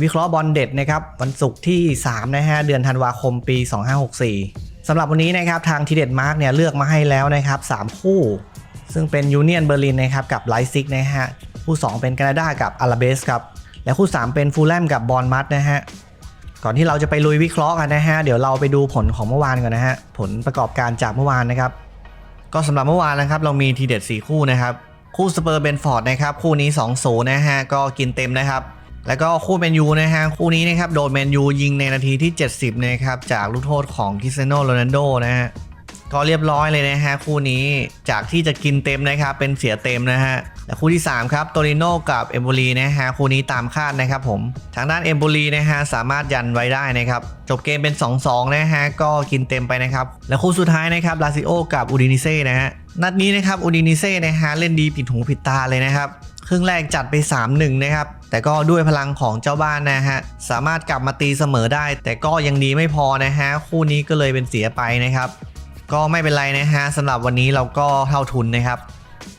วิเคราะห์บอลเด็ดนะครับวันศุกร์ที่3นะฮะเดือนธันวาคมปี 2564สำหรับวันนี้นะครับทางทีเด็ดมาร์กเนี่ยเลือกมาให้แล้วนะครับ3คู่ ซึ่งเป็นยูเนียนเบอร์ลินนะครับกับไลซิกนะฮะคู่ 2 เป็นแคนาดากับอาราเบสครับและคู่ 3 เป็นฟูลแลมกับบอลมัดนะฮะก่อนที่เราจะไปลุยวิเคราะห์กันนะฮะเดี๋ยวเราไปดูผลของเมื่อวานก่อนนะฮะผลประกอบการจากเมื่อวานนะครับก็สำหรับเมื่อวานนะครับเรามีทีเด็ด 4 คู่นะครับคู่สเปอร์เบนฟอร์ดนะครับคู่นี้2 0นะฮะก็กินเต็มนะครับ แล้วก็คู่แมนยูนะฮะคู่นี้นะครับโดนแมนยูยิงในนาทีที่ 70นะครับจากลูกโทษของคริสเตียโนโรนัลโดนะฮะก็เรียบร้อยเลยนะฮะคู่นี้จากที่จะกินเต็มนะครับเป็นเสียเต็มนะฮะและคู่ที่ 3 ครับโตริโนกับเอมโบลีนะฮะคู่นี้ตามคาดนะครับผมทางด้านเอมโบลีนะฮะสามารถยันไว้ได้นะครับ จบเกมเป็น 2-2 นะฮะก็กินเต็มไปนะครับ และคู่สุดท้ายนะครับลาซิโอกับอูดินิเซ่นะฮะ นัดนี้นะครับอูดินิเซ่นะฮะเล่นดีผิดหูผิดตาเลยนะครับครึ่งแรกจัดไป 3-1 นะครับ แต่ก็ด้วยพลังของเจ้าบ้านนะฮะ สามารถกลับมาตีเสมอได้ แต่ก็ยังดีไม่พอนะฮะ คู่นี้ก็เลยเป็นเสียไปนะครับ ก็ไม่เป็นไรนะฮะสำหรับวันนี้เราก็เท่าทุนนะครับ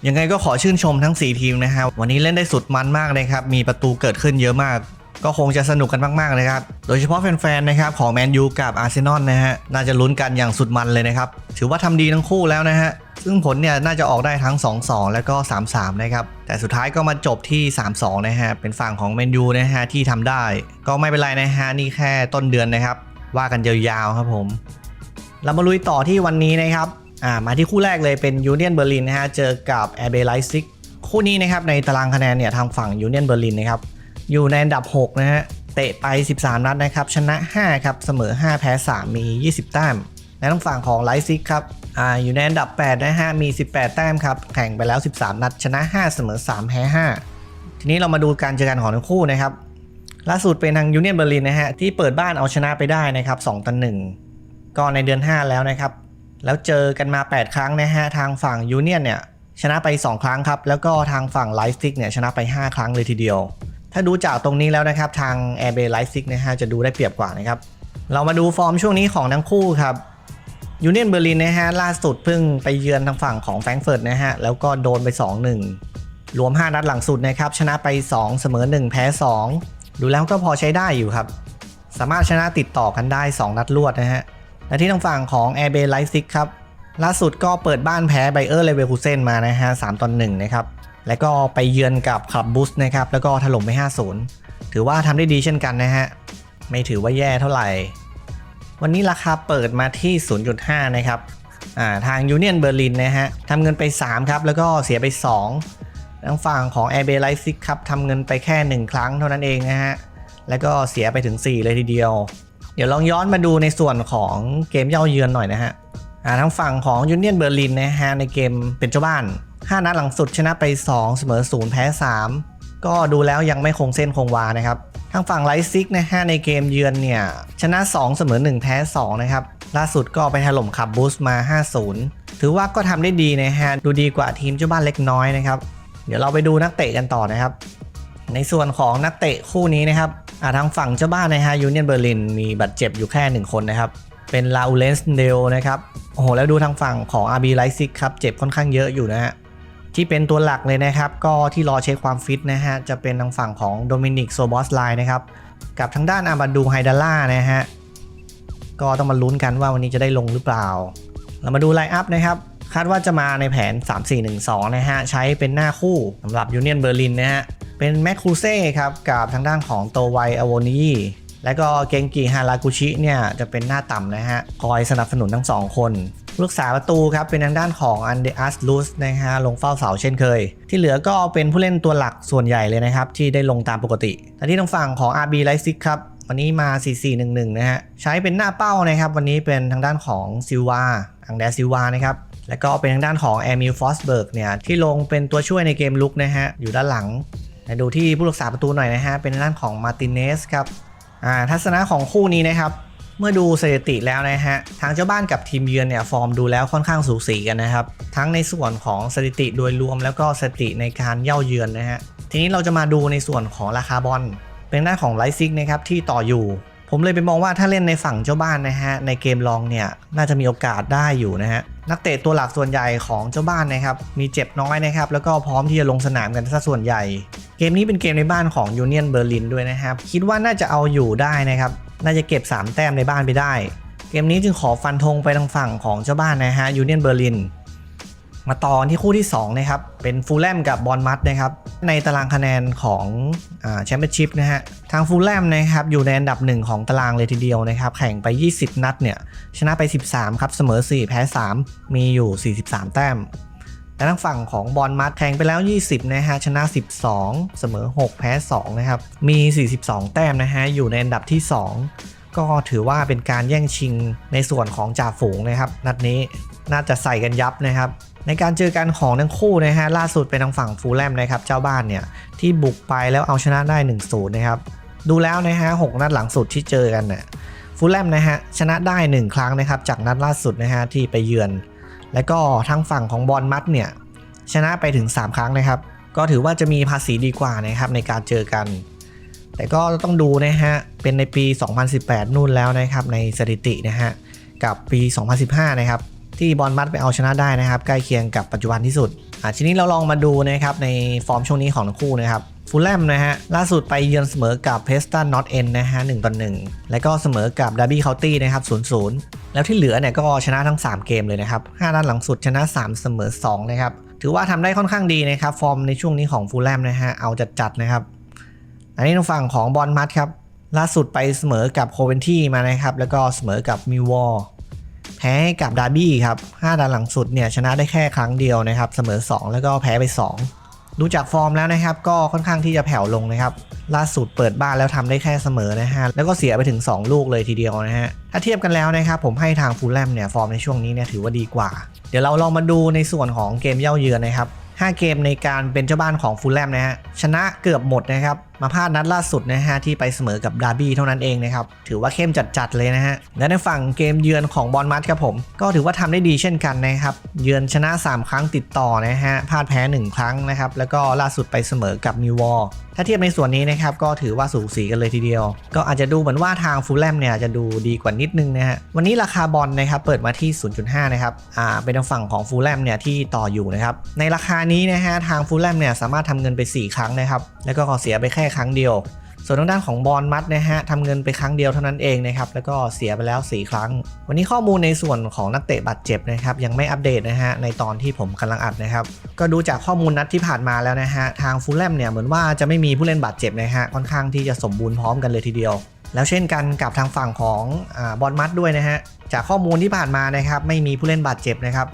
ยังไงก็ขอชื่นชมทั้ง 4 ทีมนะฮะ วันนี้เล่นได้สุดมันมากเลยครับ มีประตูเกิดขึ้นเยอะมาก ก็คงจะสนุกกันมากๆเลยครับ โดยเฉพาะแฟนๆ นะครับของแมนยูกับอาร์เซนอลนะฮะ น่าจะลุ้นกันอย่างสุดมันเลยนะครับ ถือว่าทำดีทั้งคู่แล้วนะฮะ ซึ่งผลเนี่ยน่าจะออกได้ทั้ง 2-2 แล้วก็ 3-3 นะครับ แต่สุดท้ายก็มาจบที่ 3-2 นะฮะ เป็นฝั่งของแมนยูนะฮะที่ทำได้ ก็ไม่เป็นไรนะฮะ นี่แค่ต้นเดือนนะครับ ว่ากันยาวๆครับผม เรามาลุยต่อที่วันนี้นะครับ อ่า มาที่คู่แรกเลยเป็นยูเนียนเบอร์ลินนะฮะ เจอกับแอร์เบไลซิก คู่นี้นะครับในตารางคะแนนเนี่ยทางฝั่งยูเนียนเบอร์ลินนะครับ อยู่ในอันดับ 6 นะฮะ เตะไป 13 นัดนะครับ ชนะ 5 ครับ เสมอ 5 แพ้ 3 มี 20 แต้ม และทางฝั่งของไลซิกครับอ่าอยู่ในอันดับ 8 นะฮะ มี 18 แต้มครับ แข่งไปแล้ว 13 นัด ชนะ 5 เสมอ 3 แพ้ 5 ทีนี้เรามาดูการเจอกันของทั้งคู่นะครับ ล่าสุดเป็นทางยูเนียนเบอร์ลินนะฮะ ที่เปิดบ้านเอาชนะไปได้นะครับ 2ต่อ1ก็ในเดือน 5 แล้วนะครับ แล้วเจอกันมา 8 ครั้งนะฮะ ทางฝั่งยูเนียนเนี่ย ชนะไป 2 ครั้งครับ แล้วก็ทางฝั่งไลฟ์ซิกเนี่ย ชนะไป 5 ครั้งเลยทีเดียว ถ้าดูจากตรงนี้แล้วนะครับ ทาง a i r b a y l i ซิกนะฮะ จะดูได้เปรียบกว่านะครับ เรามาดูฟอร์มช่วงนี้ของทั้งคู่ครับ ยูเนียนเบอร์ลินนะฮะล่าสุดเพิ่งไปเยือนทางฝั่งของแฟรงก์เฟิร์ตนะฮะแล้วก็โดนไป 2-1 รวม 5 นัดหลังสุดนะครับชนะไป 2 เสมอ 1 แพ้ 2 ดูแล้วก็พอใช้ได้อยู่ครับ สามารถชนะติดต่อกันได้ 2 นัดรวดนะฮะและที่ทางฝั่งของ a i r b a y l i ซิกครับล่าสุดก็เปิดบ้านแพ้ไบเออร์เลเวอร์คูเซนมานะฮะ3ต่อ1นะครับแล้วก็ไปเยือนกับคลับบูสนะครับแล้วก็ถล่มไป5-0 ถือว่าทำได้ดีเช่นกันนะฮะไม่ถือว่าแย่เท่าไหร่ วันนี้ราคาเปิดมาที่ 0.5 นะครับาทางยูเนียนเบอร์ลินนะฮะทำเงินไป 3 ครับ แล้วก็เสียไป 2 ทางฝั่งของ a i r b a y l i ซิกครับทำเงินไปแค่ 1 ครั้งเท่านั้นเองนะฮะ แล้วก็เสียไปถึง 4 เลยทีเดียว เดี๋ยวลองย้อนมาดูในส่วนของเกมเย่าเยือนหน่อยนะฮะทางฝั่งของยูเนียนเบอร์ลินนะฮะในเกมเป็นเจ้าบ้าน 5 นัดหลังสุดชนะไป 2 เสมอ 0 แพ้ 3 ก็ดูแล้วยังไม่คงเส้นคงวานะครับ ทางฝั่งไลซิกนะฮะในเกมเยือนเนี่ย ชนะ 2 เสมอ 1 แพ้ 2 นะครับ ล่าสุดก็ไปถล่มขับบูสมา 5-0 ถือว่าก็ทำได้ดีนะฮะ ดูดีกว่าทีมเจ้าบ้านเล็กน้อยนะครับ เดี๋ยวเราไปดูนักเตะกันต่อนะครับ ในส่วนของนักเตะคู่นี้นะครับอ่าทางฝั่งเจ้าบ้านนะฮะยูเนียนเบอร์ลินมีบาดเจ็บอยู่แค่ 1 คนนะครับ เป็นลาอูเลนส์เดลนะครับ โอ้โหแล้วดูทางฝั่งของ RB Leipzig ครับเจ็บค่อนข้างเยอะอยู่นะฮะ ที่เป็นตัวหลักเลยนะครับ ก็ที่รอเช็คความฟิตนะฮะ จะเป็นทางฝั่งของโดมินิกโซบอสไลน์นะครับ กับทางด้านอาบาดูไฮดาล่านะฮะ ก็ต้องมาลุ้นกันว่าวันนี้จะได้ลงหรือเปล่า เรามาดูไลน์อัพนะครับ คาดว่าจะมาในแผน 3-4-1-2 นะฮะ ใช้เป็นหน้าคู่สำหรับยูเนียนเบอร์ลินนะฮะ เป็นแมคคูเซ่ครับ กับทางด้านของโตไวอโวนีและก็เกงกิฮารากุชิเนี่ยจะเป็นหน้าต่ำนะฮะ คอยสนับสนุนทั้ง2คน ลูกษาประตูครับเป็นทางด้านของอันเดอัสลูสนะฮะลงเฝ้าเสาเช่นเคย ที่เหลือก็เป็นผู้เล่นตัวหลักส่วนใหญ่เลยนะครับ ที่ได้ลงตามปกติแต่ที่ทางฝั่งของ RB Leipzig ครับวันนี้มา 4-4-1-1 นะฮะ ใช้เป็นหน้าเป้านะครับ วันนี้เป็นทางด้านของซิลวา อังแดซิลวานะครับ แล้วก็เป็นทางด้านของแอมิลฟอสเบิร์กเนี่ย ที่ลงเป็นตัวช่วยในเกมลุกนะฮะ อยู่ด้านหลังมาดูที่ผู้รักษาประตูหน่อยนะฮะ เป็นทางด้านของมาติเนสครับ อ่า ทัศนะของคู่นี้นะครับ เมื่อดูสถิติแล้วนะฮะทางเจ้าบ้านกับทีมเยือนเนี่ยฟอร์มดูแล้วค่อนข้างสูสีกันนะครับ ทั้งในส่วนของสถิติโดยรวมแล้วก็สถิติในการเย่าเยือนนะฮะทีนี้เราจะมาดูในส่วนของราคาบอลเป็นหน้าของไลซิกนะครับที่ต่ออยู่ ผมเลยไปมองว่าถ้าเล่นในฝั่งเจ้าบ้านนะฮะในเกมลองเนี่ยน่าจะมีโอกาสได้อยู่นะฮะนักเตะตัวหลักส่วนใหญ่ของเจ้าบ้านนะครับมีเจ็บน้อยนะครับแล้วก็พร้อมที่จะลงสนามกันซะส่วนใหญ่ มนี้เป็นเกมในบ้านของยูเนียนเบอร์ลินด้วยนะครับ คิดว่าน่าจะเอาอยู่ได้นะครับ น่าจะเก็บ 3 แต้มในบ้านไปได้ เกมนี้จึงขอฟันธงไปทางฝั่งของเจ้าบ้านนะฮะยูเนียนเบอร์ลินมาต่อที่คู่ที่ 2 นะครับ เป็นฟูลแลมกับบอลมัดนะครับ ในตารางคะแนนของแชมเปี้ยนชิพนะฮะ ทางฟูลแลมนะครับ อยู่ในอันดับหนึ่งของตารางเลยทีเดียวนะครับ แข่งไป 20 นัดเนี่ย ชนะไป 13 ครับ เสมอ 4 แพ้ 3 มีอยู่ 43 แต้ม แต่ทางฝั่งของบอลมัดแข่งไปแล้ว 20 นะฮะ ชนะ 12 เสมอ 6 แพ้ 2 นะครับ มี 42 แต้มนะฮะ อยู่ในอันดับที่ 2 ก็ถือว่าเป็นการแย่งชิงในส่วนของจ่าฝูงนะครับ นัดนี้น่าจะใส่กันยับนะครับ ในการเจอกันของทั้งคู่นะฮะ ล่าสุดเป็นทางฝั่งฟูลแลมนะครับ เจ้าบ้านเนี่ย ที่บุกไปแล้วเอาชนะได้ 1-0 นะครับ ดูแล้วนะฮะ 6 นัดหลังสุดที่เจอกันเนี่ยฟูลแลมนะฮะ ชนะได้ 1 ครั้งนะครับ จากนัดล่าสุดนะฮะที่ไปเยือน แล้วก็ทางฝั่งของบอลมัดเนี่ยชนะไปถึง 3 ครั้งนะครับ ก็ถือว่าจะมีภาษีดีกว่านะครับในการเจอกัน แต่ก็ต้องดูนะฮะ เป็นในปี 2018 นู่นแล้วนะครับในสถิตินะฮะ กับปี 2015 นะครับ ที่บอลมัดไปเอาชนะได้นะครับ ใกล้เคียงกับปัจจุบันที่สุดอะทีนี้เราลองมาดูนะครับในฟอร์มช่วงนี้ของทั้งคู่นะครับฟูลแลมนะฮะล่าสุดไปเยือนเสมอกับเพสตันนอตเอ็นนะฮะ1ต่อ1แล้วก็เสมอกับดาร์บี้เคานตี้นะครับ0-0 แล้วที่เหลือเนี่ยก็ชนะทั้ง 3 เกมเลยนะครับ5นัดหลังสุดชนะ 3 เสมอ2นะครับถือว่าทำได้ค่อนข้างดีนะครับฟอร์มในช่วงนี้ของฟูลแลมนะฮะเอาจัดๆนะครับ อันนี้ทางฝั่งของบอลมัดครับล่าสุดไปเสมอกับโคเวนที่มานะครับแล้วก็เสมอกับมิววอลแพ้ให้กับดาร์บี้ครับ5ดันหลังสุดเนี่ยชนะได้แค่ครั้งเดียวนะครับเสมอ 2 แล้วก็แพ้ไป 2 ดูจากฟอร์มแล้วนะครับ ก็ค่อนข้างที่จะแผ่วลงนะครับ ล่าสุดเปิดบ้านแล้วทำได้แค่เสมอนะฮะ แล้วก็เสียไปถึง 2 ลูกเลยทีเดียวนะฮะ ถ้าเทียบกันแล้วนะครับ ผมให้ทางฟูลแลมเนี่ยฟอร์มในช่วงนี้เนี่ยถือว่าดีกว่า เดี๋ยวเราลองมาดูในส่วนของเกมเย่าเยือนนะครับ 5 เกมในการเป็นเจ้าบ้านของฟูลแลมนะฮะ ชนะเกือบหมดนะครับมาพลาดนัดล่าสุดนะฮะที่ไปเสมอกับดาร์บี้เท่านั้นเองนะครับถือว่าเข้มจัดๆเลยนะฮะและในฝั่งเกมเยือนของบอลมัดครับผม ก็ถือว่าทำได้ดีเช่นกันนะครับเยือนชนะ 3 ครั้งติดต่อนะฮะพลาดแพ้ 1 ครั้งนะครับแล้วก็ล่าสุดไปเสมอกับมิววอลถ้าเทียบในส่วนนี้นะครับก็ถือว่าสูสีกันเลยทีเดียว ก็อาจจะดูเหมือนว่าทางฟูลแลมเนี่ยจะดูดีกว่านิดนึงนะฮะวันนี้ราคาบอลนะครับเปิดมาที่ 0.5 นะครับอ่าเป็นทางฝั่งของฟูลแลมเนี่ยที่ต่ออยู่นะครับในราคานี้นะฮะทางฟูลแลมเนี่ยสามารถทำเงินไป 4 ครั้งนะครับแล้วก็ขอเสียไปแค่ค่ครั้งเดียว ส่วนทางด้านของบอลมัดนะฮะทำเงินไปครั้งเดียวเท่านั้นเองนะครับแล้วก็เสียไปแล้ว 4 ครั้ง วันนี้ข้อมูลในส่วนของนักเตะบาดเจ็บนะครับยังไม่อัปเดตนะฮะในตอนที่ผมกำลังอัดนะครับก็ดูจากข้อมูลนัดที่ผ่านมาแล้วนะฮะทางฟูลแลมเนี่ยเหมือนว่าจะไม่มีผู้เล่นบาดเจ็บนะฮะค่อนข้างที่จะสมบูรณ์พร้อมกันเลยทีเดียวแล้วเช่นกันกับทางฝั่งของอบอลมัดด้วยนะฮะ จากข้อมูลที่ผ่านมานะครับ ไม่มีผู้เล่นบาดเจ็บนะครับ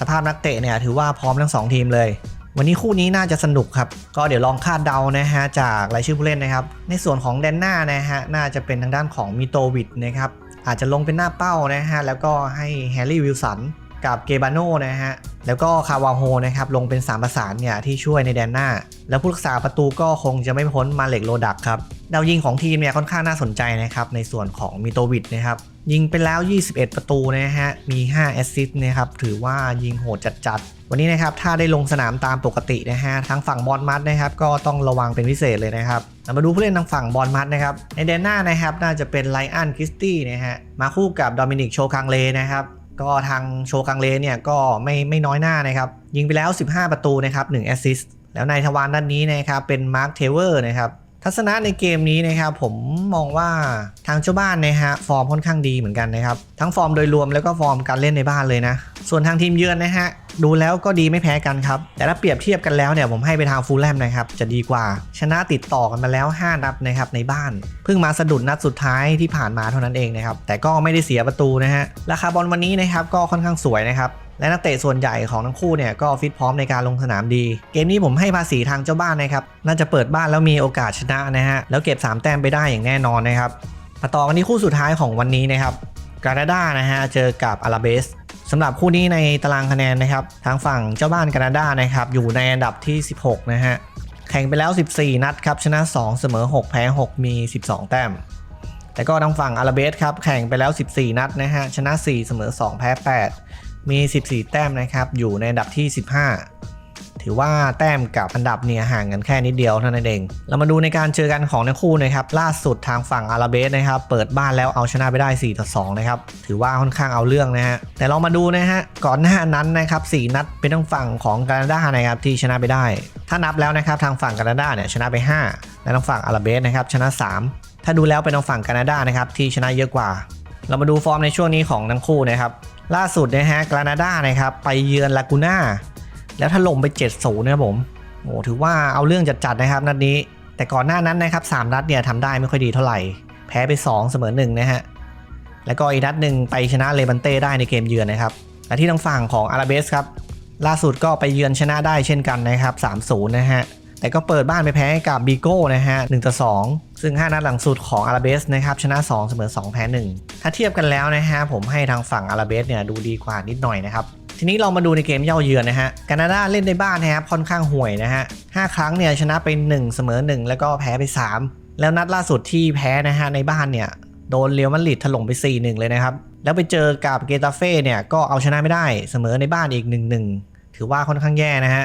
สภาพนักเตะเนี่ยถือว่าพร้อมทั้งสองทีมเลย วันนี้คู่นี้น่าจะสนุกครับ ก็เดี๋ยวลองคาดเดานะฮะจากรายชื่อผู้เล่นนะครับ ในส่วนของแดนหน้านะฮะน่าจะเป็นทางด้านของมิโตวิดนะครับอาจจะลงเป็นหน้าเป้านะฮะแล้วก็ให้แฮร์รี่วิลสันกับเกบาโนนะฮะแล้วก็คาวาโฮนะครับลงเป็น 3 ประสานเนี่ยที่ช่วยในแดนหน้า แล้วผู้รักษาประตูก็คงจะไม่พ้นมาเล็กโลดักครับดาวยิงของทีมเนี่ยค่อนข้างน่าสนใจนะครับในส่วนของมิโตวิดนะครับ ยิงไปแล้ว 21 ประตูนะฮะ มี 5 แอสซิสต์นะครับ ถือว่ายิงโหดจัดๆ วันนี้นะครับ ถ้าได้ลงสนามตามปกตินะฮะ ทางฝั่งบอลมัดนะครับ ก็ต้องระวังเป็นพิเศษเลยนะครับ มาดูผู้เล่นทางฝั่งบอลมัดนะครับ ในแดนหน้านะครับ น่าจะเป็นไลอันคริสตี้นะฮะ มาคู่กับโดมินิกโชคังเลนะครับ ก็ทางโชคังเลเนี่ยก็ไม่ไม่น้อยหน้านะครับ ยิงไปแล้ว 15 ประตูนะครับ 1 แอสซิสต์ แล้วในทวารด้านนี้นะครับ เป็นมาร์คเทเวอร์นะครับ ทัศนะในเกมนี้นะครับผมมองว่าทางเจ้าบ้านนะฮะฟอร์มค่อนข้างดีเหมือนกันนะครับทั้งฟอร์มโดยรวมแล้วก็ฟอร์มการเล่นในบ้านเลยนะ ส่วนทางทีมเยือนนะฮะดูแล้วก็ดีไม่แพ้กันครับ แต่ถ้าเปรียบเทียบกันแล้วเนี่ยผมให้ไปทางฟูลแลมนะครับจะดีกว่า ชนะติดต่อกันมาแล้ว 5 นัดนะครับในบ้าน เพิ่งมาสะดุดนัดสุดท้ายที่ผ่านมาเท่านั้นเองนะครับแต่ก็ไม่ได้เสียประตูนะฮะราคาบอลวันนี้นะครับก็ค่อนข้างสวยนะครับ และนักเตะส่วนใหญ่ของทั้งคู่เนี่ยก็ฟิตพร้อมในการลงสนามดี เกมนี้ผมให้ภาษีทางเจ้าบ้านนะครับ น่าจะเปิดบ้านแล้วมีโอกาสชนะนะฮะ แล้วเก็บ 3 แต้มไปได้อย่างแน่นอนนะครับ มาต่อกันที่คู่สุดท้ายของวันนี้นะครับ กานาดานะฮะเจอกับอาราเบสสำหรับคู่นี้ในตารางคะแนนนะครับ ทางฝั่งเจ้าบ้านกานาดานะครับอยู่ในอันดับที่ 16 นะฮะ แข่งไปแล้ว 14 นัดครับชนะ 2 เสมอ 6 แพ้ 6 มี 12 แต้มแต่ก็ทางฝั่งอาราเบสครับแข่งไปแล้ว 14 นัดนะฮะชนะ 4 เสมอ 2 แพ้ 8 มี 14 แต้มนะครับ อยู่ในอันดับที่ 15 ถือว่าแต้มกับอันดับเนี่ยห่างกันแค่นิดเดียวเท่านั้นเอง เรามาดูในการเจอกันของทั้งคู่นะครับ ล่าสุดทางฝั่งอาราเบสนะครับ เปิดบ้านแล้วเอาชนะไปได้ 4 ต่อ 2 นะครับ ถือว่าค่อนข้างเอาเรื่องนะฮะ แต่เรามาดูนะฮะ ก่อนหน้านั้นนะครับ 4 นัดเป็นทางฝั่งของแคนาดานะครับที่ชนะไปได้ ถ้านับแล้วนะครับทางฝั่งแคนาดาเนี่ยชนะไป 5 และทางฝั่งอาราเบสนะครับชนะ 3 ถ้าดูแล้วเป็นทางฝั่งแคนาดานะครับที่ชนะเยอะกว่า เรามาดูฟอร์มในช่วงนี้ของทั้งคู่นะครับ ล่าสุดนะฮะแคนาดานะครับไปเยือนลากูน่าแล้วถล่มไป 7-0นะครับผมโอ้ถือว่าเอาเรื่องจัดๆนะครับนัดนี้ แต่ก่อนหน้านั้นนะครับ3นัดเนี่ยทำได้ไม่ค่อยดีเท่าไหร่ แพ้ไป 2 เสมอ1นะฮะแล้วก็อีกนัดหนึ่งไปชนะเลบันเต้ได้ในเกมเยือนนะครับและที่ทางฝั่งของอาราเบสครับล่าสุดก็ไปเยือนชนะได้เช่นกันนะครับ3-0นะฮะ แต่ก็เปิดบ้านไปแพ้กับบีโก้นะฮะ1ต่อ2ซึ่ง 5 นัดหลังสุดของอาราเบสนะครับชนะ 2 เสมอ 2 แพ้ 1 ถ้าเทียบกันแล้วนะฮะผมให้ทางฝั่งอาราเบสเนี่ยดูดีกว่านิดหน่อยนะครับทีนี้เรามาดูในเกมเย่าเยือนนะฮะแคนาดาเล่นในบ้านนะครับค่อนข้างห่วยนะฮะ5ครั้งเนี่ยชนะไป 1 เสมอ 1 แล้วก็แพ้ไป 3 แล้วนัดล่าสุดที่แพ้นะฮะในบ้านเนี่ยโดนเรอัลมาดริดถล่มไป 4-1 เลยนะครับ แล้วไปเจอกับเกตาเฟ่เนี่ยก็เอาชนะไม่ได้เสมอในบ้านอีก 1-1 ถือว่าค่อนข้างแย่นะฮะ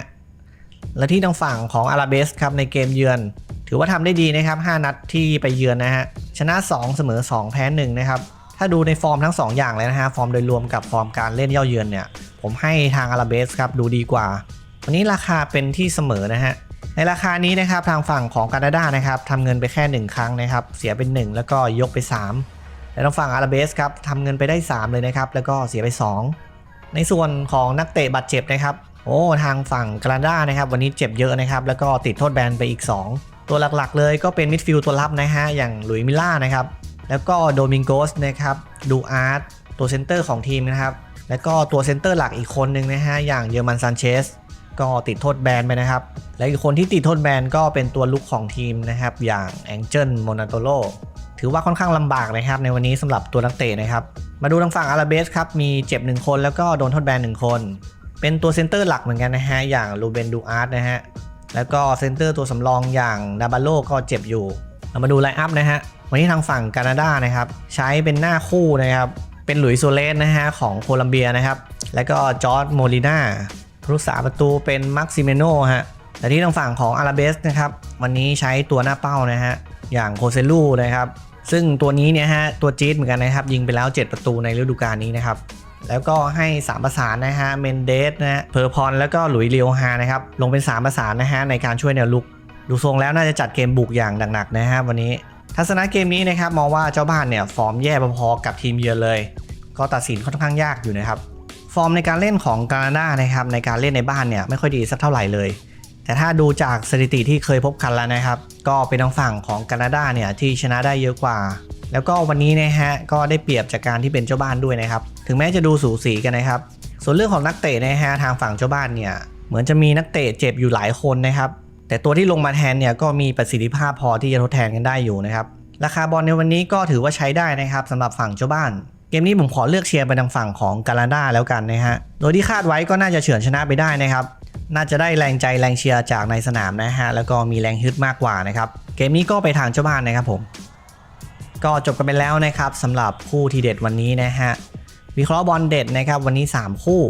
และที่ทางฝั่งของอาราเบสครับในเกมเยือน ถือว่าทำได้ดีนะครับ 5 นัดที่ไปเยือนนะฮะ ชนะ 2 เสมอ 2 แพ้1นะครับ ถ้าดูในฟอร์มทั้ง 2 อย่างเลยนะฮะ ฟอร์มโดยรวมกับฟอร์มการเล่นเย่าเยือนเนี่ย ผมให้ทางอาราเบสครับดูดีกว่า วันนี้ราคาเป็นที่เสมอนะฮะ ในราคานี้นะครับทางฝั่งของแคนาดานะครับทำเงินไปแค่ 1 ครั้งนะครับ เสียเป็น 1 แล้วก็ยกไป 3 และทางฝั่งอาราเบสครับทำเงินไปได้ 3 เลยนะครับ แล้วก็เสียไป 2 ในส่วนของนักเตะบาดเจ็บนะครับ โอ้ทางฝั่งแคนาดานะครับวันนี้เจ็บเยอะนะครับแล้วก็ติดโทษแบนไปอีก 2 ตัวหลักๆ เลยก็เป็นมิดฟิลด์ตัวรับนะฮะอย่างหลุยมิลล่านะครับแล้วก็โดมิงโกสนะครับดูอาร์ตตัวเซนเตอร์ของทีมนะครับแล้วก็ตัวเซนเตอร์หลักอีกคนหนึ่งนะฮะอย่างเยอร์มันซานเชสก็ติดโทษแบนไปนะครับ และอีกคนที่ติดโทษแบนก็เป็นตัวลุกของทีมนะครับอย่างแองเจิลโมนาโตโลถือว่าค่อนข้างลำบากนะครับในวันนี้สำหรับตัวนักเตะนะครับ มาดูทางฝั่งอาราเบสครับมีเจ็บ 1 คนแล้วก็โดนโทษแบน1คน เป็นตัวเซนเตอร์หลักเหมือนกันนะฮะ อย่างลูเบนดูอาร์ตนะฮะ แล้วก็เซนเตอร์ตัวสำรองอย่างดาบาโลก็เจ็บอยู่ เรามาดูไลน์อัพนะฮะ วันนี้ทางฝั่งแคนาดานะครับ ใช้เป็นหน้าคู่นะครับ เป็นหลุยส์โซเลสนะฮะของโคลัมเบียนะครับ แล้วก็จอร์ดโมลิน่าผู้รักษาประตูเป็นมักซิเมโนฮะ แต่ที่ทางฝั่งของอาราเบสนะครับวันนี้ใช้ตัวหน้าเป้านะฮะ อย่างโคเซลูนะครับ ซึ่งตัวนี้เนี่ยฮะตัวจี๊ดเหมือนกันนะครับ ยิงไปแล้ว 7 ประตูในฤดูกาลนี้นะครับ แล้วก็ให้ 3 ประสานนะฮะ เมนเดสนะฮะ เพอร์พอนแล้วก็หลุยเลียวฮานะครับ ลงเป็น 3 ประสานนะฮะในการช่วยแนวลุก ดูทรงแล้วน่าจะจัดเกมบุกอย่างหนักๆนะฮะวันนี้ ทัศนะเกมนี้นะครับมองว่าเจ้าบ้านเนี่ยฟอร์มแย่พอๆกับทีมเยือนเลย ก็ตัดสินค่อนข้างยากอยู่นะครับ ฟอร์มในการเล่นของกานาดานะครับในการเล่นในบ้านเนี่ยไม่ค่อยดีสักเท่าไหร่เลย แต่ถ้าดูจากสถิติที่เคยพบกันแล้วนะครับ ก็เป็นทางฝั่งของกานาดาเนี่ยที่ชนะได้เยอะกว่า แล้วก็วันนี้นะฮะก็ได้เปรียบจากการที่เป็นเจ้าบ้านด้วยนะครับ ถึงแม้จะดูสูสีกันนะครับ ส่วนเรื่องของนักเตะนะฮะทางฝั่งเจ้าบ้านเนี่ยเหมือนจะมีนักเตะเจ็บอยู่หลายคนนะครับ แต่ตัวที่ลงมาแทนเนี่ยก็มีประสิทธิภาพพอที่จะทดแทนกันได้อยู่นะครับราคาบอลในวันนี้ก็ถือว่าใช้ได้นะครับสำหรับฝั่งเจ้าบ้าน เกมนี้ผมขอเลือกเชียร์ไปทางฝั่งของกาลาดาแล้วกันนะฮะโดยที่คาดไว้ก็น่าจะเฉือนชนะไปได้นะครับน่าจะได้แรงใจแรงเชียร์จากในสนามนะฮะแล้วก็มีแรงฮึดมากกว่านะครับเกมนี้ก็ไปทางเจ้าบ้านนะครับผม ก็จบกันไปแล้วนะครับสำหรับคู่ทีเด็ดวันนี้นะฮะวิเคราะห์บอลเด็ดนะครับวันนี้ 3 คู่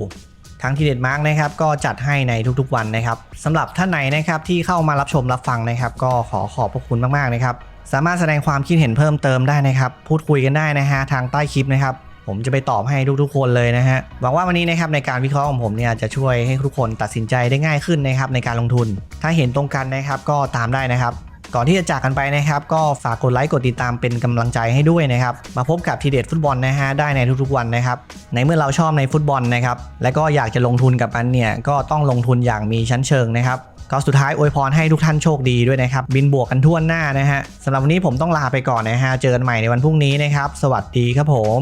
ทางทีเด็ดมาร์กนะครับก็จัดให้ในทุกๆวันนะครับสำหรับท่านไหนนะครับที่เข้ามารับชมรับฟังนะครับ ก็ขอขอบพระคุณมากๆนะครับสามารถแสดงความคิดเห็นเพิ่มเติมได้นะครับ พูดคุยกันได้นะฮะทางใต้คลิปนะครับ ผมจะไปตอบให้ทุกๆคนเลยนะฮะหวังว่าวันนี้นะครับในการวิเคราะห์ของผมเนี่ยจะช่วยให้ทุกคนตัดสินใจได้ง่ายขึ้นนะครับในการลงทุน ถ้าเห็นตรงกันนะครับก็ตามได้นะครับ ก่อนที่จะจากกันไปนะครับ ก็ฝากกดไลค์กดติดตามเป็นกำลังใจให้ด้วยนะครับ มาพบกับทีเด็ดฟุตบอลนะฮะได้ในทุกๆวันนะครับ ในเมื่อเราชอบในฟุตบอลนะครับ และก็อยากจะลงทุนกับมันเนี่ยก็ต้องลงทุนอย่างมีชั้นเชิงนะครับก็สุดท้ายอวยพรให้ทุกท่านโชคดีด้วยนะครับ บินบวกกันทั่วหน้านะฮะสำหรับวันนี้ผมต้องลาไปก่อนนะฮะเจอกันใหม่ในวันพรุ่งนี้นะครับ สวัสดีครับผม